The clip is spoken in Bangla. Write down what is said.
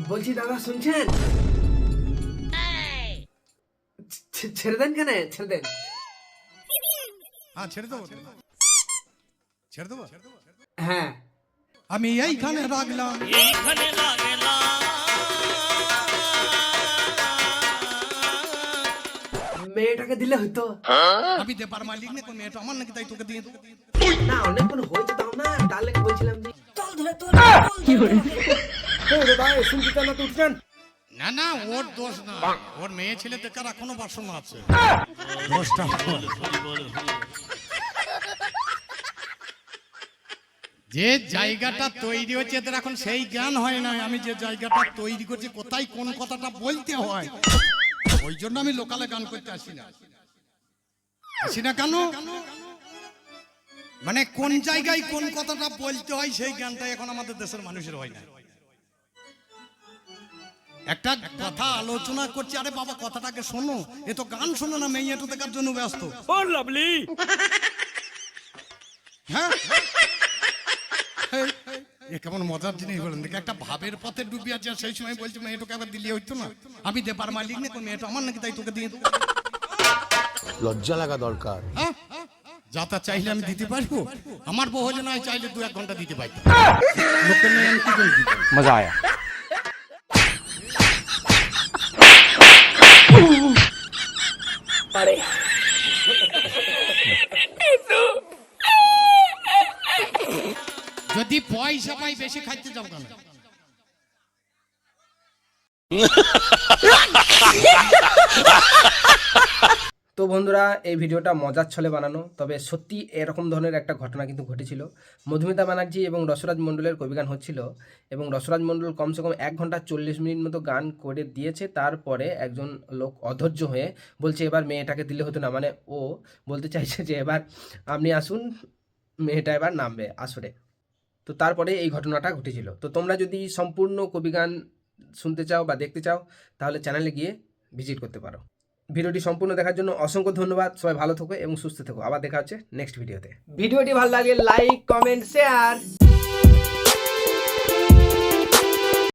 বলছি দাদা শুনছেন? ছেড়ে দেন কেন? ছেড়ে দেন। হ্যাঁ ছেড়ে দেবো। ছেড়ে দেবো? হ্যাঁ। আমি এইখানে রাখলাম। মেয়েটাকে দিলে হয়তো আমি দেবার মালিক না কোন মেয়েটা আমার নাকি তাই তোকে দিয়ে না অনেকক্ষণ হয়েছে দাও না তাহলে বলছিলাম যে না না ওর দোষ না। ওর মেয়ে ছেলে দেখার এখনও বাসনা আছে দোষটা যে জায়গাটা তৈরি হচ্ছে এদের এখন সেই জ্ঞান হয় না আমি যে জায়গাটা তৈরি করছি কোথায় কোন কথাটা বলতে হয়? ওই জন্য আমি লোকালে গান করতে আসি না। আসি না কেন? মানে কোন জায়গায় কোন কথাটা বলতে হয় সেই জ্ঞানটা এখন আমাদের দেশের মানুষের হয় না। একটা কথা আলোচনা করছি। আরে বাবা কথাটাকে শোনো। এ তো গান শোনো না মেয়েটা দেখার জন্য ব্যস্ত। Oh lovely. হ্যাঁ? এ কেমন মজার জিনিস বলেন দেখি। একটা ভাবের পথে ডুবি আছে আর সেই সময় বলছি মেয়েটাকে আবার দিলে হইতো না। আমি দেবার মালিক না কোন মেয়েটা আমার নাকি তাই তোকে দিয়ে দেবো। লজ্জা লাগা দরকার। হ্যাঁ? যা তা চাইলে আমি দিতে পারব। আমার বউ হলে নয় চাইলে দু এক ঘণ্টা দিতে পারতাম। লোকের মেয়ে আমি কি করে দিতাম मजा आया যদি পয়সা পাই বেশি খাইতে যাও কেন বন্ধুরা, এই ভিডিওটা মজার ছলে বানানো, তবে সত্যি এরকম ধরনের একটা ঘটনা কিন্তু ঘটেছিল। মধুমিতা ব্যানার্জি এবং রসরাজ মণ্ডলের কবিগান হচ্ছিল এবং রসরাজ মণ্ডল কমসে কম এক ঘণ্টা চল্লিশ মিনিট মতো গান করে দিয়েছে, তারপরে একজন লোক অধৈর্য হয়ে বলছে, এবার মেয়েটাকে দিলে হতো না। মানে ও বলতে চাইছে যে, এবার আপনি আসুন, মেয়েটা এবার নামবে, আসরে। তো তারপরে এই ঘটনাটা ঘটেছিল। তো তোমরা যদি সম্পূর্ণ কবিগান শুনতে চাও বা দেখতে চাও, তাহলে চ্যানেলে গিয়ে ভিজিট করতে পারো। ভিডিওটি সম্পূর্ণ দেখার জন্য অসংখ্য ধন্যবাদ। সবাই ভালো থেকো এবং সুস্থ থেকো। আবার দেখা হচ্ছে নেক্সট ভিডিওতে ভিডিওটি ভালো লাগে লাইক কমেন্ট শেয়ার